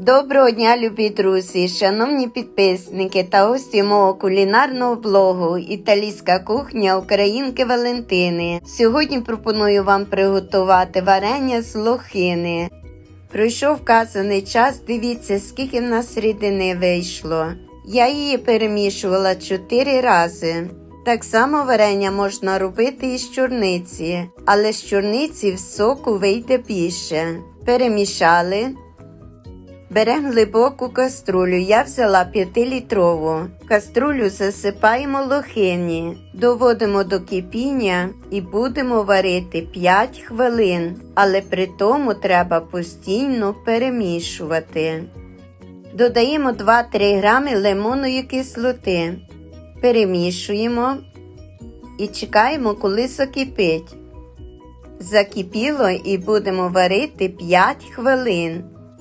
Доброго дня, любі друзі, шановні підписники та гості мого кулінарного блогу Італійська кухня Українки Валентини. Сьогодні пропоную вам приготувати варення з лохини. Пройшов вказаний час, дивіться, скільки в нас рідини вийшло. Я її перемішувала 4 рази. Так само варення можна робити і з чорниці, але з чорниці в соку вийде більше. Перемішали. Беремо глибоку каструлю. Я взяла 5-літрову. Каструлю засипаємо лохині, доводимо до кипіння і будемо варити 5 хвилин, але при тому треба постійно перемішувати. Додаємо 2-3 грами лимонної кислоти. Перемішуємо і чекаємо, коли закипить. Закипіло і будемо варити 5 хвилин.